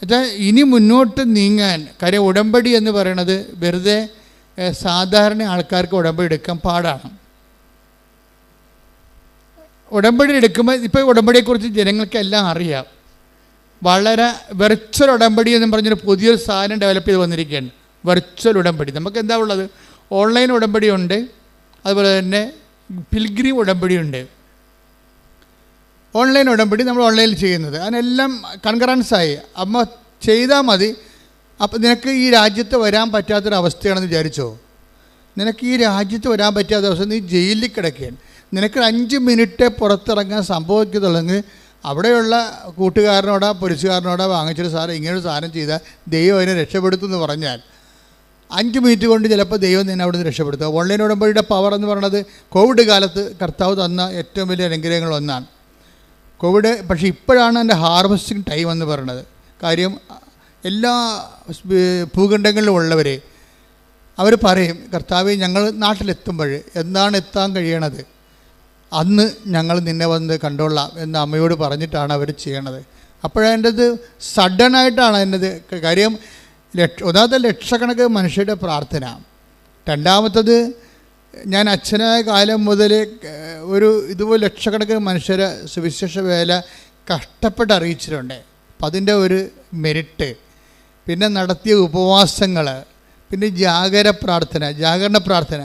എന്നുവെച്ചാൽ ഇനി മുന്നോട്ട് നീങ്ങാൻ കാര്യം ഉടമ്പടി എന്ന് പറയണത് വെറുതെ സാധാരണ ആൾക്കാർക്ക് ഉടമ്പടി എടുക്കാൻ പാടാണ്. ഉടമ്പടി എടുക്കുമ്പോൾ ഇപ്പോൾ ഉടമ്പടിയെക്കുറിച്ച് ജനങ്ങൾക്കെല്ലാം അറിയാം. വളരെ വെർച്വൽ ഉടമ്പടി എന്ന് പറഞ്ഞൊരു പുതിയൊരു സാധനം ഡെവലപ്പ് ചെയ്ത് വന്നിരിക്കുകയാണ്. വെർച്വൽ ഉടമ്പടി. നമുക്ക് എന്താ ഉള്ളത്? ഓൺലൈൻ ഉടമ്പടിയുണ്ട്. അതുപോലെ തന്നെ പിൽഗ്രി ഉടമ്പടി ഉണ്ട് ഓൺലൈൻ ഉടമ്പടി നമ്മൾ ഓൺലൈനിൽ ചെയ്യുന്നത്. അതിനെല്ലാം കൺകറൻസായി അമ്മ ചെയ്താൽ മതി. അപ്പം നിനക്ക് ഈ രാജ്യത്ത് വരാൻ പറ്റാത്തൊരവസ്ഥയാണെന്ന് വിചാരിച്ചോ? നിനക്ക് ഈ രാജ്യത്ത് വരാൻ പറ്റാത്ത അവസ്ഥ. നീ ജയിലിൽ കിടക്കുകയാണ് നിനക്ക് അഞ്ച് മിനിറ്റ് പുറത്തിറങ്ങാൻ സംഭവിക്കത്തുള്ളെങ്കിൽ അവിടെയുള്ള കൂട്ടുകാരനോടാ പോലീസുകാരനോടാ വാങ്ങിച്ചൊരു സാധനം ഇങ്ങനൊരു സാധനം ചെയ്താൽ ദൈവം അതിനെ രക്ഷപ്പെടുത്തുമെന്ന് പറഞ്ഞാൽ. അഞ്ച് മിനിറ്റ് കൊണ്ട് ചിലപ്പോൾ ദൈവം നിന്നെ അവിടെ നിന്ന് രക്ഷപ്പെടുത്തുക ഓൺലൈൻ ഉടമ്പടിയുടെ പവർ എന്ന് പറയുന്നത് കോവിഡ് കാലത്ത് കർത്താവ് തന്ന ഏറ്റവും വലിയ അനുഗ്രഹങ്ങൾ ഒന്നാണ്. കോവിഡ് പക്ഷേ ഇപ്പോഴാണ് എന്റെ ഹാർവസ്റ്റിംഗ് ടൈം എന്ന് പറയുന്നത്. കാര്യം എല്ലാ ഭൂഖണ്ഡങ്ങളിലും ഉള്ളവരെ അവർ പറയും കർത്താവ് ഞങ്ങൾ നാട്ടിലെത്തുമ്പോൾ എന്താണ് എത്താൻ കഴിയണത്? അന്ന് ഞങ്ങൾ നിന്നെ വന്ന് കണ്ടോളാം എന്ന് അമ്മയോട് പറഞ്ഞിട്ടാണ് അവർ ചെയ്യണത്. അപ്പോഴതിന്റെത് സഡനായിട്ടാണ് അതിന്റെത് കാര്യം ലക്ഷ ഒന്നാമത്തെ ലക്ഷക്കണക്കിന് മനുഷ്യരുടെ പ്രാർത്ഥന. രണ്ടാമത്തത് ഞാൻ അച്ഛനായ കാലം മുതൽ ഒരു ഇതുപോലെ ലക്ഷക്കണക്കിന് മനുഷ്യരെ സുവിശേഷ വേല കഷ്ടപ്പെട്ട് അറിയിച്ചിട്ടുണ്ട്. അപ്പം അതിന്റെ ഒരു മെരിറ്റ്. പിന്നെ നടത്തിയ ഉപവാസങ്ങൾ പിന്നെ ജാഗര പ്രാർത്ഥന ജാഗരണ പ്രാർത്ഥന.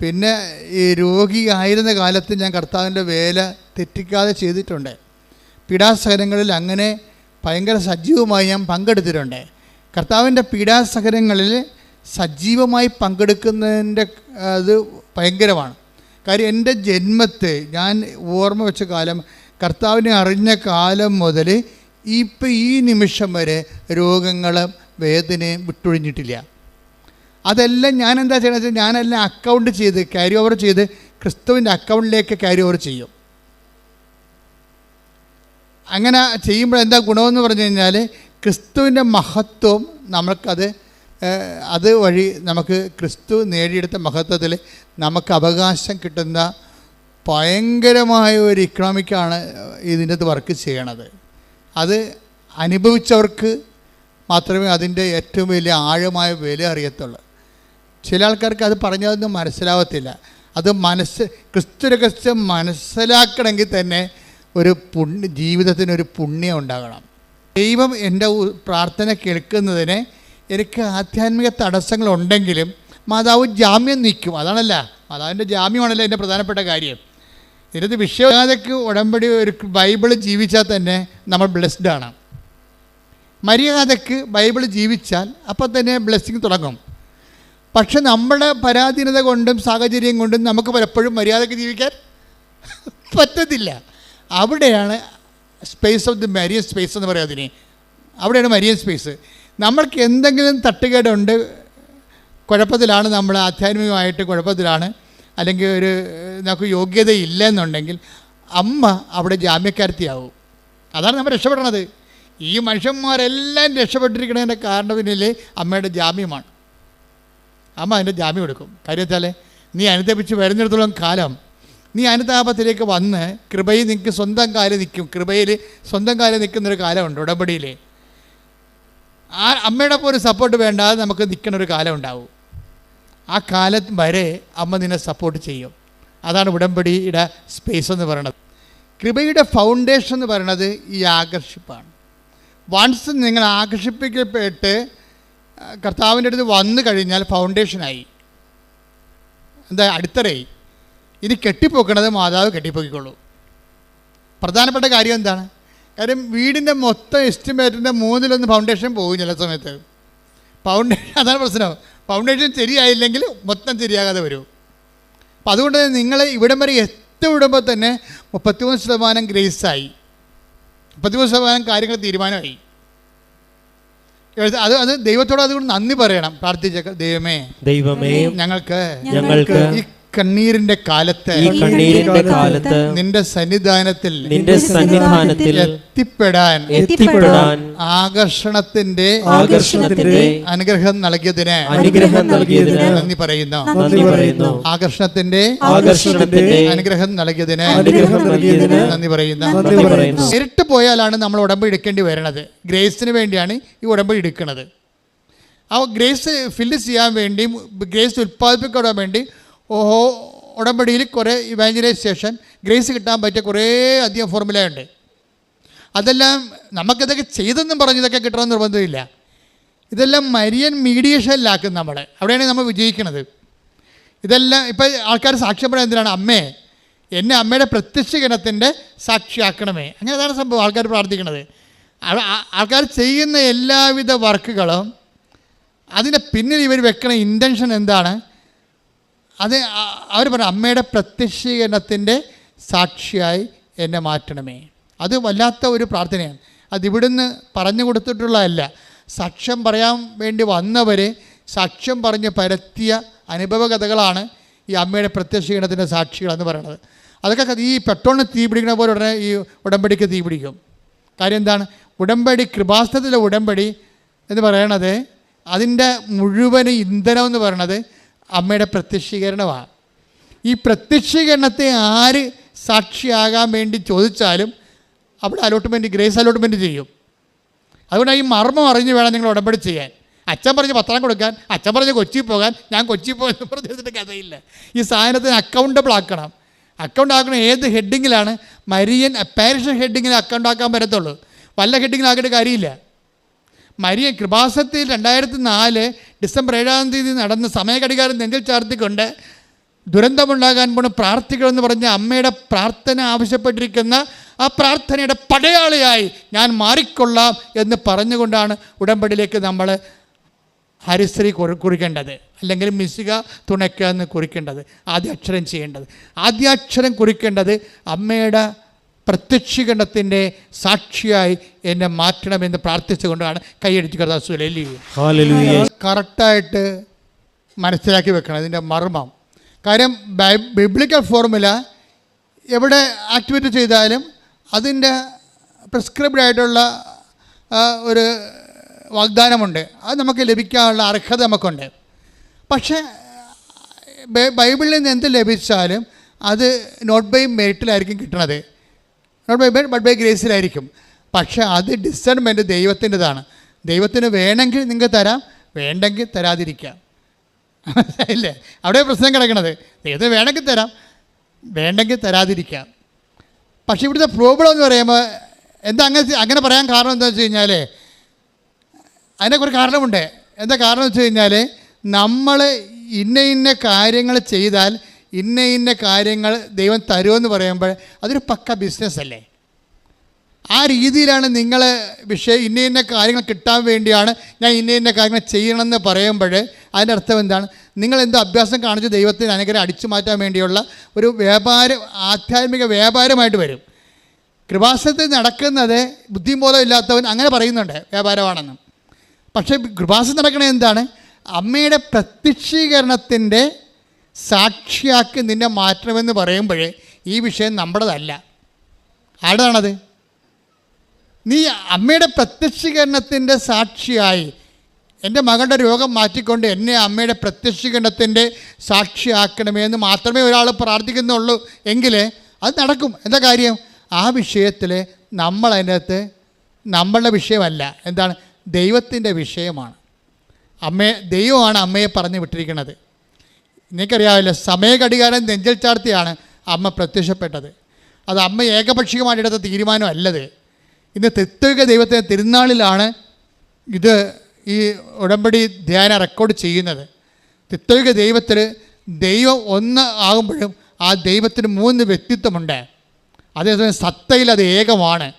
പിന്നെ ഈ രോഗിയായിരുന്ന കാലത്ത് ഞാൻ കർത്താവിന്റെ വേല തെറ്റിക്കാതെ ചെയ്തിട്ടുണ്ട്. പീഡാസഹനങ്ങളിൽ അങ്ങനെ ഭയങ്കര സജീവമായി ഞാൻ പങ്കെടുത്തിട്ടുണ്ട്. കർത്താവിന്റെ പീഡാസഹനങ്ങളിൽ സജീവമായി പങ്കെടുക്കുന്നതിന്റെ അത് ഭയങ്കരമാണ്. കാര്യം എന്റെ ജന്മത്തെ ഞാൻ ഓർമ്മ വെച്ച കാലം കർത്താവിനെ അറിഞ്ഞ കാലം മുതൽ ഇപ്പം ഈ നിമിഷം വരെ രോഗങ്ങളും വേദനയും വിട്ടൊഴിഞ്ഞിട്ടില്ല. അതെല്ലാം ഞാൻ എന്താ ചെയ്യണമെന്ന് വെച്ചാൽ ഞാനെല്ലാം അക്കൗണ്ട് ചെയ്ത് ക്യാരി ഓവർ ചെയ്ത് ക്രിസ്തുവിന്റെ അക്കൗണ്ടിലേക്ക് ക്യാരി ഓവർ ചെയ്യും. അങ്ങനെ ചെയ്യുമ്പോൾ എന്താ ഗുണമെന്ന് പറഞ്ഞു കഴിഞ്ഞാൽ ക്രിസ്തുവിന്റെ മഹത്വം നമുക്കത് അത് വഴി നമുക്ക് ക്രിസ്തു നേടിയെടുത്ത മഹത്വത്തിൽ നമുക്ക് അവകാശം കിട്ടുന്ന ഭയങ്കരമായ ഒരു ഇക്കണോമിക്കാണ് ഇതിന്റെ അത് വർക്ക് ചെയ്യണത്. അത് അനുഭവിച്ചവർക്ക് മാത്രമേ അതിന്റെ ഏറ്റവും വലിയ ആഴമായ വില അറിയത്തുള്ളൂ. ചില ആൾക്കാർക്ക് അത് പറഞ്ഞതൊന്നും മനസ്സിലാവത്തില്ല. അത് മനസ്സ് ക്രിസ്തു രഹസ്യം മനസ്സിലാക്കണമെങ്കിൽ തന്നെ ഒരു പുണ്യ ജീവിതത്തിനൊരു പുണ്യം ഉണ്ടാകണം. ദൈവം എന്റെ പ്രാർത്ഥന കേൾക്കുന്നതിന് എനിക്ക് ആധ്യാത്മിക തടസ്സങ്ങളുണ്ടെങ്കിലും മാതാവ് ജാമ്യം നിൽക്കും അതാണല്ല മാതാവിന്റെ ജാമ്യമാണല്ലോ എന്റെ പ്രധാനപ്പെട്ട കാര്യം. ഇതിനകത്ത് വിശ്വനാഥയ്ക്ക് ഉടമ്പടി ഒരു ബൈബിൾ ജീവിച്ചാൽ തന്നെ നമ്മൾ ബ്ലെസ്ഡ് ആണ്. മര്യാദയ്ക്ക് ബൈബിൾ ജീവിച്ചാൽ അപ്പം തന്നെ ബ്ലെസ്സിങ് തുടങ്ങും. പക്ഷെ നമ്മുടെ പരാധീനത കൊണ്ടും സാഹചര്യം കൊണ്ടും നമുക്ക് പലപ്പോഴും മര്യാദയ്ക്ക് ജീവിക്കാൻ പറ്റത്തില്ല. അവിടെയാണ് space of the Marian space എന്ന് പറയാം അതിന് അവിടെയാണ് മരിയൻ സ്പേസ് നമ്മൾക്ക് എന്തെങ്കിലും തട്ടുകേടുണ്ട് കുഴപ്പത്തിലാണ് നമ്മൾ ആധ്യാത്മികമായിട്ട് കുഴപ്പത്തിലാണ് അല്ലെങ്കിൽ ഒരു നമുക്ക് യോഗ്യതയില്ല എന്നുണ്ടെങ്കിൽ അമ്മ അവിടെ ജാമ്യക്കാരത്തിയാവും അതാണ് നമ്മൾ രക്ഷപ്പെടണത്. ഈ മനുഷ്യന്മാരെല്ലാം രക്ഷപ്പെട്ടിരിക്കുന്നതിന്റെ കാരണം പിന്നിൽ അമ്മയുടെ ജാമ്യമാണ്. അമ്മ അതിന്റെ ജാമ്യം എടുക്കും. കാര്യം വെച്ചാൽ നീ അനുദപിച്ച് വരുന്നിടത്തോളം കാലം നീ അനുതാപത്തിലേക്ക് വന്ന് കൃപയിൽ നിനക്ക് സ്വന്തം കാലം നിൽക്കും. കൃപയിൽ സ്വന്തം കാലം നിൽക്കുന്നൊരു കാലമുണ്ട് ഉടമ്പടിയിൽ. ആ അമ്മയുടെ പോലും സപ്പോർട്ട് വേണ്ടാതെ നമുക്ക് നിൽക്കുന്ന ഒരു കാലം ഉണ്ടാവും. ആ കാലം വരെ അമ്മ നിന്നെ സപ്പോർട്ട് ചെയ്യും. അതാണ് ഉടമ്പടിയുടെ സ്പേസ് എന്ന് പറയുന്നത്. കൃപയുടെ ഫൗണ്ടേഷൻ എന്ന് പറയുന്നത് ഈ ആകർഷിപ്പാണ്. വൺസ് നിങ്ങൾ ആകർഷിപ്പിക്കപ്പെട്ട് കർത്താവിന്റെ അടുത്ത് വന്നു കഴിഞ്ഞാൽ ഫൗണ്ടേഷനായി എന്താ അടിത്തറയായി. ഇനി കെട്ടിപ്പോക്കണത് മാതാവ് കെട്ടിപ്പോക്കിക്കൊള്ളൂ പ്രധാനപ്പെട്ട കാര്യം എന്താണ്? കാര്യം വീടിന്റെ മൊത്തം എസ്റ്റിമേറ്റിന്റെ മൂന്നിലൊന്ന് ഫൗണ്ടേഷൻ പോകും ചില സമയത്ത്. ഫൗണ്ടേഷൻ അതാണ് പ്രശ്നം. ഫൗണ്ടേഷൻ ശരിയായില്ലെങ്കിൽ മൊത്തം ശരിയാകാതെ വരും. അപ്പം അതുകൊണ്ട് നിങ്ങൾ ഇവിടം വരെ എത്തിവിടുമ്പോൾ തന്നെ മുപ്പത്തിമൂന്ന് ശതമാനം ഗ്രേസായി മുപ്പത്തിമൂന്ന് ശതമാനം കാര്യങ്ങൾ തീരുമാനമായി. അത് അത് ദൈവത്തോട് അതുകൊണ്ട് നന്ദി പറയണം. പ്രാർത്ഥിച്ച ദൈവമേ. ദൈവമേ ഞങ്ങൾക്ക് ഞങ്ങൾക്ക് ഈ കണ്ണീരിന്റെ കാലത്ത് കണ്ണീരിന്റെ കാലത്ത് നിന്റെ സന്നിധാനത്തിൽ നിന്റെ സന്നിധാനത്തിൽ എത്തിപ്പെടാൻ എത്തിപ്പെടാൻ ആകർഷണത്തിന്റെ ആകർഷണത്തിന്റെ അനുഗ്രഹം നൽകിയതിന് അനുഗ്രഹം നൽകിയതിന് നന്ദി പറയുന്നു. നന്ദി പറയുന്നു. ആകർഷണത്തിന്റെ ആകർഷണത്തിന്റെ അനുഗ്രഹം നൽകിയതിന് അനുഗ്രഹം നൽകിയതിന് നന്ദി പറയുന്നു. നന്ദി പറയുന്നു. ഇരട്ട് പോയാലാണ് നമ്മൾ ഉടമ്പ് എടുക്കേണ്ടി വരുന്നത് ഗ്രേസിന് വേണ്ടിയാണ് ഈ ഉടമ്പ് എടുക്കുന്നത്. ആ ഗ്രേസ് ഫില്ല് ചെയ്യാൻ വേണ്ടി ഗ്രേസ് ഉൽപ്പാദിപ്പിക്കാൻ വേണ്ടി ഓഹോ ഉടമ്പടിയിൽ കുറേ ഇവാഞ്ചലൈസേഷൻ ഗ്രേസ് കിട്ടാൻ പറ്റിയ കുറേ അധികം ഫോർമുലയുണ്ട് അതെല്ലാം നമുക്കിതൊക്കെ ചെയ്തെന്നും പറഞ്ഞ് ഇതൊക്കെ കിട്ടണമെന്ന് നിർബന്ധമില്ല. ഇതെല്ലാം മരിയൻ മീഡിയേഷനിലാക്കും നമ്മളെ. അവിടെയാണ് നമ്മൾ വിജയിക്കുന്നത്. ഇതെല്ലാം ഇപ്പം ആൾക്കാർ സാക്ഷ്യം പറയാൻ എന്തിനാണ്? അമ്മേ എന്നെ അമ്മയുടെ പ്രത്യക്ഷഗണത്തിന്റെ സാക്ഷിയാക്കണമേ. അങ്ങനെ അതാണ് സംഭവം ആൾക്കാർ പ്രാർത്ഥിക്കുന്നത്. ആൾക്കാർ ചെയ്യുന്ന എല്ലാവിധ വർക്കുകളും അതിന്റെ പിന്നിൽ ഇവർ വെക്കണ ഇന്റൻഷൻ എന്താണ്? അത് അവർ പറഞ്ഞു അമ്മയുടെ പ്രത്യക്ഷീകരണത്തിന്റെ സാക്ഷിയായി എന്നെ മാറ്റണമേ. അത് വല്ലാത്ത ഒരു പ്രാർത്ഥനയാണ്. അത് ഇവിടുന്ന് പറഞ്ഞു കൊടുത്തിട്ടുള്ളതല്ല. സാക്ഷ്യം പറയാൻ വേണ്ടി വന്നവർ സാക്ഷ്യം പറഞ്ഞ് പരത്തിയ അനുഭവ കഥകളാണ് ഈ അമ്മയുടെ പ്രത്യക്ഷീകരണത്തിന്റെ സാക്ഷികളെന്ന് പറയുന്നത്. അതൊക്കെ ഈ പെട്രോളിന് തീ പിടിക്കുന്ന പോലെ ഉടനെ ഈ ഉടമ്പടിക്ക് തീ പിടിക്കും. കാര്യം എന്താണ്? ഉടമ്പടി കൃപാസ്ഥത്തിലെ ഉടമ്പടി എന്ന് പറയണത് അതിന്റെ മുഴുവൻ ഇന്ധനം എന്ന് പറയണത് അമ്മയുടെ പ്രത്യക്ഷീകരണമാണ്. ഈ പ്രത്യക്ഷീകരണത്തെ ആര് സാക്ഷിയാകാൻ വേണ്ടി ചോദിച്ചാലും അവിടെ അലോട്ട്മെന്റ് ഗ്രേസ് അലോട്ട്മെന്റ് ചെയ്യും. അതുകൊണ്ടാണ് ഈ മർമ്മം അറിഞ്ഞ് വേണം നിങ്ങൾ ഉടമ്പടി ചെയ്യാൻ. അച്ഛൻ പറഞ്ഞ് പത്രം കൊടുക്കാൻ അച്ഛൻ പറഞ്ഞ് കൊച്ചി പോകാൻ ഞാൻ കൊച്ചി പോകുന്ന പറഞ്ഞിട്ട് കഥയില്ല. ഈ സാധനത്തിന് അക്കൗണ്ടബിൾ ആക്കണം. അക്കൗണ്ട് ആക്കണം ഏത് ഹെഡിങ്ങിലാണ് മരിയൻ പാരിഷ ഹെഡിങ്ങിൽ അക്കൗണ്ട് ആക്കാൻ പറ്റത്തുള്ളൂ. വല്ല ഹെഡിങ്ങിലാക്കേണ്ട കാര്യമില്ല. മരിയ കൃപാസത്തിൽ രണ്ടായിരത്തി നാല് ഡിസംബർ ഏഴാം തീയതി നടന്ന സമയഘടികാരം നെഞ്ചിൽ ചാർത്തിക്കൊണ്ട് ദുരന്തമുണ്ടാകാൻ പോണ പ്രാർത്ഥിക്കണമെന്ന് പറഞ്ഞ അമ്മയുടെ പ്രാർത്ഥന ആവശ്യപ്പെട്ടിരിക്കുന്ന ആ പ്രാർത്ഥനയുടെ പടയാളിയായി ഞാൻ മാറിക്കൊള്ളാം എന്ന് പറഞ്ഞുകൊണ്ടാണ് ഉടമ്പടിയിലേക്ക് നമ്മൾ ഹരിശ്രീ കുറി കുറിക്കേണ്ടത്. അല്ലെങ്കിൽ മിസ്സിക തുണയ്ക്കുക എന്ന് കുറിക്കേണ്ടത്. ആദ്യാക്ഷരം ചെയ്യേണ്ടത്. ആദ്യാക്ഷരം കുറിക്കേണ്ടത് അമ്മയുടെ പ്രത്യക്ഷീകരണത്തിന്റെ സാക്ഷിയായി എന്നെ മാറ്റണമെന്ന് പ്രാർത്ഥിച്ചുകൊണ്ടാണ് കൈയടിച്ച് കഥാസുലി ഹാലലൂയ കറക്റ്റായിട്ട് മനസ്സിലാക്കി വെക്കണം ഇതിന്റെ മർമ്മം. കാര്യം ബൈബിളിക്കൽ ബിബ്ലിക്കൽ ഫോർമുല എവിടെ ആക്ടിവേറ്റ് ചെയ്താലും അതിന്റെ പ്രിസ്ക്രിപ്ഡ് ആയിട്ടുള്ള ഒരു വാഗ്ദാനമുണ്ട്. അത് നമുക്ക് ലഭിക്കാനുള്ള അർഹത നമുക്കുണ്ട്. പക്ഷേ ബൈബിളിൽ നിന്ന് എന്ത് ലഭിച്ചാലും അത് നോട്ട് ബൈ മെറിറ്റിലായിരിക്കും കിട്ടണത്. നോട്ട് ബൈ ബട്ട് ബൈ ഗ്രേസിലായിരിക്കും പക്ഷെ അത് ഡിസൈൻമെന്റ് ദൈവത്തിന്റെതാണ്. ദൈവത്തിന് വേണമെങ്കിൽ നിങ്ങൾക്ക് തരാം വേണ്ടെങ്കിൽ തരാതിരിക്കാം. ഇല്ലേ അവിടെ പ്രശ്നം കിടക്കണത് ദൈവത്തിന് വേണമെങ്കിൽ തരാം വേണ്ടെങ്കിൽ തരാതിരിക്കാം. പക്ഷേ ഇവിടുത്തെ പ്രോബ്ലം എന്ന് പറയുമ്പോൾ എന്താ അങ്ങനെ അങ്ങനെ പറയാൻ കാരണം എന്താണെന്ന് വെച്ച് കഴിഞ്ഞാൽ അതിനൊക്കെ ഒരു കാരണമുണ്ട്. എന്താ കാരണം വെച്ച് കഴിഞ്ഞാൽ നമ്മൾ ഇന്ന ഇന്ന കാര്യങ്ങൾ ചെയ്താൽ ഇന്ന ഇന്ന കാര്യങ്ങൾ ദൈവം തരുമെന്ന് പറയുമ്പോൾ അതൊരു പക്ക ബിസിനസ് അല്ലേ? ആ രീതിയിലാണ് നിങ്ങൾ വിഷയം ഇന്ന ഇന്ന കാര്യങ്ങൾ കിട്ടാൻ വേണ്ടിയാണ് ഞാൻ ഇന്ന ഇന്ന കാര്യങ്ങൾ ചെയ്യണമെന്ന് പറയുമ്പോൾ അതിന്റെ അർത്ഥം എന്താണ്? നിങ്ങൾ എന്തോ അഭ്യാസം കാണിച്ച് ദൈവത്തിന് അനുഗ്രഹം അടിച്ചു മാറ്റാൻ വേണ്ടിയുള്ള ഒരു വ്യാപാരം ആധ്യാത്മിക വ്യാപാരമായിട്ട് വരും. കൃപാസനത്തിൽ നടക്കുന്നത് ബുദ്ധിബോധം ഇല്ലാത്തവൻ അങ്ങനെ പറയുന്നുണ്ട് വ്യാപാരമാണെന്ന് പക്ഷേ കൃപാസനം നടക്കണത് എന്താണ്? അമ്മയുടെ പ്രത്യക്ഷീകരണത്തിന്റെ സാക്ഷിയാക്കി നിന്നെ മാറ്റണമെന്ന് പറയുമ്പോഴേ ഈ വിഷയം നമ്മുടേതല്ല. ആടാണത് നീ അമ്മയുടെ പ്രത്യക്ഷീകരണത്തിന്റെ സാക്ഷിയായി എന്റെ മകളുടെ രോഗം മാറ്റിക്കൊണ്ട് എന്നെ അമ്മയുടെ പ്രത്യക്ഷീകരണത്തിന്റെ സാക്ഷിയാക്കണമേ എന്ന് മാത്രമേ ഒരാൾ പ്രാർത്ഥിക്കുന്നുള്ളൂ എങ്കിൽ അത് നടക്കും. എന്താ കാര്യം? ആ വിഷയത്തിൽ നമ്മൾ അതിനകത്ത് നമ്മളുടെ വിഷയമല്ല. എന്താണ്? ദൈവത്തിന്റെ വിഷയമാണ്. അമ്മയെ ദൈവമാണ് അമ്മയെ പറഞ്ഞു വിട്ടിരിക്കുന്നത്. നിനക്കറിയാമല്ലോ സമയഘടികാരം നെഞ്ചൽ ചാർത്തിയാണ് അമ്മ പ്രത്യക്ഷപ്പെട്ടത്. അത് അമ്മ ഏകപക്ഷീയമായിട്ട് എടുത്ത തീരുമാനമല്ലത്. ഇന്ന് തെത്തുക ദൈവത്തിന്റെ തിരുനാളിലാണ് ഇത് ഈ ഉടമ്പടി ധ്യാനം റെക്കോർഡ് ചെയ്യുന്നത്. തിത്തൊഴുക ദൈവത്തിൽ ദൈവം ഒന്ന് ആകുമ്പോഴും ആ ദൈവത്തിന് മൂന്ന് വ്യക്തിത്വമുണ്ട്. അതേസമയം സത്തയിൽ അത് ഏകമാണ്.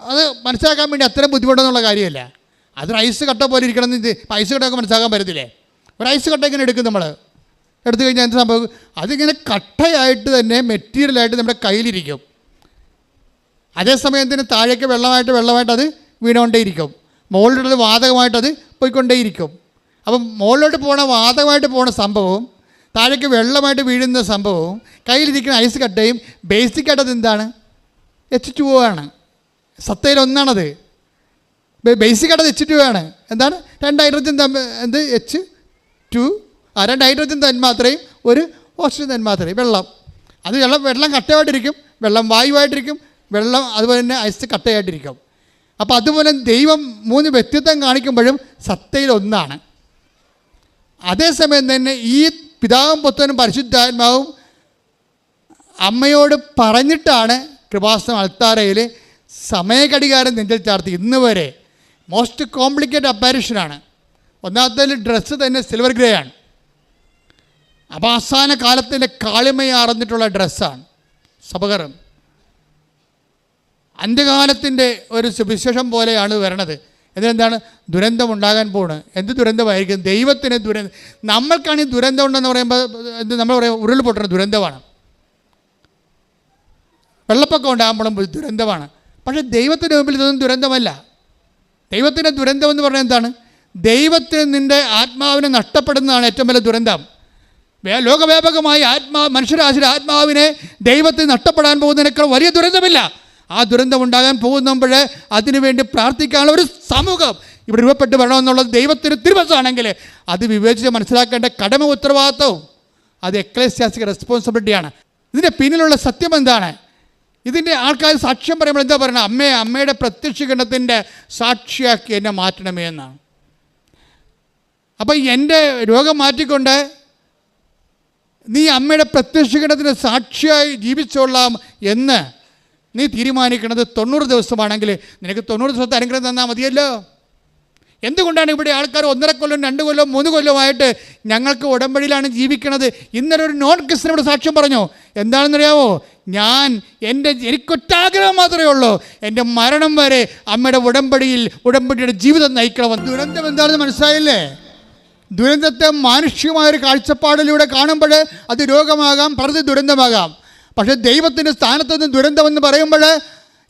അത് മനസ്സിലാക്കാൻ വേണ്ടി അത്ര ബുദ്ധിമുട്ടെന്നുള്ള കാര്യമല്ല. അതൊരു ഐസ് കട്ട പോലെ ഇരിക്കണം എന്ന് ഐസ് കട്ടൊക്കെ മനസ്സിലാക്കാൻ പറ്റത്തില്ലേ? ഒരു ഐസ് കട്ട ഇങ്ങനെ എടുക്കും നമ്മൾ എടുത്തു കഴിഞ്ഞാൽ എന്ത് സംഭവം? അതിങ്ങനെ കട്ടയായിട്ട് തന്നെ മെറ്റീരിയലായിട്ട് നമ്മുടെ കയ്യിലിരിക്കും. അതേസമയം തന്നെ താഴേക്ക് വെള്ളമായിട്ട് വെള്ളമായിട്ട് അത് വീണുകൊണ്ടേയിരിക്കും. മുകളിലുള്ളത് വാതകമായിട്ട് അത് പോയിക്കൊണ്ടേയിരിക്കും. അപ്പം മുകളിലോട്ട് പോണ വാതകമായിട്ട് പോണ സംഭവവും താഴേക്ക് വെള്ളമായിട്ട് വീഴുന്ന സംഭവവും കയ്യിലിരിക്കുന്ന ഐസ് കട്ടയും ബേസിക്കായിട്ട് അത് എന്താണ്? എച്ച് ടു ഒ ആണ്. സത്തയിൽ ഒന്നാണത്. ബേസിക് ആയിട്ട് എച്ച് ടു ആണ്. എന്താണ്? രണ്ട് ഹൈഡ്രജൻ തമ്മിൽ എന്ത്? എച്ച് ടു ആ രണ്ട് ഹൈഡ്രജൻ തന്മാത്രയും ഒരു ഓക്സിജൻ തന്മാത്രയും വെള്ളം. അത് വെള്ളം വെള്ളം കട്ടയായിട്ടിരിക്കും. വെള്ളം വായുവായിട്ടിരിക്കും. വെള്ളം അതുപോലെ തന്നെ ഐസ് കട്ടയായിട്ടിരിക്കും. അപ്പോൾ അതുപോലെ ദൈവം മൂന്ന് വ്യക്തിത്വം കാണിക്കുമ്പോഴും സത്തയിൽ ഒന്നാണ്. അതേസമയം തന്നെ ഈ പിതാവും പുത്രനും പരിശുദ്ധാത്മാവും അമ്മയോട് പറഞ്ഞിട്ടാണ് കൃപാസനം അൾത്താരയിൽ സമയഘടികാരം നെഞ്ചിൽ ചാർത്തി. ഇന്ന് വരെ മോസ്റ്റ് കോംപ്ലിക്കേറ്റഡ് അപ്പാരിഷനാണ് ഒന്നാമത്തെ ഡ്രസ്സ് തന്നെ സിൽവർ ഗ്രേ ആണ്. അപ്പോൾ അവസാന കാലത്തിന്റെ കാളിമയാർന്നിട്ടുള്ള ഡ്രസ്സാണ് സപകരം അന്ത്യകാലത്തിന്റെ ഒരു സുവിശേഷം പോലെയാണ് വരണത്. എന്നിട്ടെന്താണ് ദുരന്തം ഉണ്ടാകാൻ പോണ്. എന്ത് ദുരന്തമായിരിക്കും? ദൈവത്തിന് ദുരന്തം നമ്മൾക്കാണ് ഈ ദുരന്തം ഉണ്ടെന്ന് പറയുമ്പോൾ എന്ത് നമ്മൾ പറയാം ഉരുൾപൊട്ടുന്ന ദുരന്തമാണ്. വെള്ളപ്പൊക്കം ഉണ്ടാകുമ്പോഴും ദുരന്തമാണ്. പക്ഷേ ദൈവത്തിന്റെ മുമ്പിൽ ഇതൊന്നും ദുരന്തമല്ല. ദൈവത്തിന്റെ ദുരന്തം എന്ന് പറഞ്ഞാൽ എന്താണ്? ദൈവത്തിന് നിന്റെ ആത്മാവിനെ നഷ്ടപ്പെടുന്നതാണ് ഏറ്റവും വലിയ ദുരന്തം. ലോകവ്യാപകമായി ആത്മാ മനുഷ്യരാശിയുടെ ആത്മാവിനെ ദൈവത്തിന് നഷ്ടപ്പെടാൻ പോകുന്നതിനേക്കാൾ വലിയ ദുരന്തമില്ല. ആ ദുരന്തം ഉണ്ടാകാൻ പോകുമ്പോൾ അതിനുവേണ്ടി പ്രാർത്ഥിക്കാനുള്ള ഒരു സമൂഹം ഇവിടെ രൂപപ്പെട്ട് വരണമെന്നുള്ളത് ദൈവത്തിന് തിരുവസമാണെങ്കിൽ അത് വിവേചിച്ച് മനസ്സിലാക്കേണ്ട കടമ ഉത്തരവാദിത്വവും അത് എക്ലേസ്യാസിക റെസ്പോൺസിബിലിറ്റിയാണ്. ഇതിന്റെ പിന്നിലുള്ള സത്യം എന്താണ്? ഇതിന്റെ ആൾക്കാർ സാക്ഷ്യം പറയുമ്പോൾ എന്താ പറയുന്നത്? അമ്മയെ അമ്മയുടെ പ്രത്യക്ഷീകരണത്തിന്റെ സാക്ഷിയാക്കി എന്നെ മാറ്റണമേ എന്നാണ്. അപ്പം എന്റെ രോഗം മാറ്റിക്കൊണ്ട് നീ അമ്മയുടെ പ്രത്യക്ഷീകരണത്തിന് സാക്ഷിയായി ജീവിച്ചോളാം എന്ന് നീ തീരുമാനിക്കുന്നത് തൊണ്ണൂറ് ദിവസമാണെങ്കിൽ നിനക്ക് തൊണ്ണൂറ് ദിവസത്തെ അനുഗ്രഹം തന്നാൽ മതിയല്ലോ. എന്തുകൊണ്ടാണ് ഇവിടെ ആൾക്കാർ ഒന്നര കൊല്ലം രണ്ട് കൊല്ലം മൂന്ന് കൊല്ലമായിട്ട് ഞങ്ങൾക്ക് ഉടമ്പടിയിലാണ് ജീവിക്കുന്നത്? ഇന്നലെ ഒരു നോൺ ക്രിസ്ത്യനോട് സാക്ഷ്യം പറഞ്ഞു. എന്താണെന്നറിയാമോ? ഞാൻ എന്റെ എനിക്കൊറ്റാഗ്രഹം മാത്രമേ ഉള്ളൂ. എന്റെ മരണം വരെ അമ്മയുടെ ഉടമ്പടിയിൽ ഉടമ്പടിയുടെ ജീവിതം നയിക്കണമെന്ന്. ദുരന്തം എന്താണെന്ന് മനസ്സിലായില്ലേ? ദുരന്തത്തെ മാനുഷികമായൊരു കാഴ്ചപ്പാടിലൂടെ കാണുമ്പോൾ അത് രോഗമാകാം പ്രതി ദുരന്തമാകാം. പക്ഷേ ദൈവത്തിന്റെ സ്ഥാനത്ത് നിന്ന് ദുരന്തമെന്ന് പറയുമ്പോൾ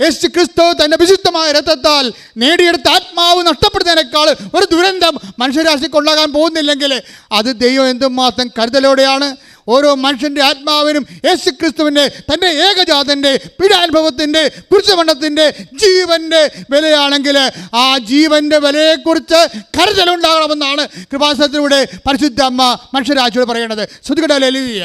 യേശു ക്രിസ്തു തന്റെ വിശുദ്ധമായ രക്തത്താൽ നേടിയെടുത്ത ആത്മാവ് നഷ്ടപ്പെടുന്നതിനേക്കാൾ ഒരു ദുരന്തം മനുഷ്യരാശിക്കുണ്ടാകാൻ പോകുന്നില്ലെങ്കിൽ അത് ദൈവം എന്തുമാത്രം കരുതലോടെയാണ് ഓരോ മനുഷ്യന്റെ ആത്മാവിനും യേശു ക്രിസ്തുവിന്റെ തന്റെ ഏകജാതന്റെ പീഡാനുഭവത്തിന്റെ കുരിശുമണ്ണത്തിന്റെ ജീവന്റെ വിലയാണെങ്കിൽ ആ ജീവന്റെ വിലയെക്കുറിച്ച് കരുതലുണ്ടാകണമെന്നാണ് കൃപാസനത്തിലൂടെ പരിശുദ്ധ അമ്മ മനുഷ്യരാജോട് പറയേണ്ടത്. ശ്രുതികട ലലിയ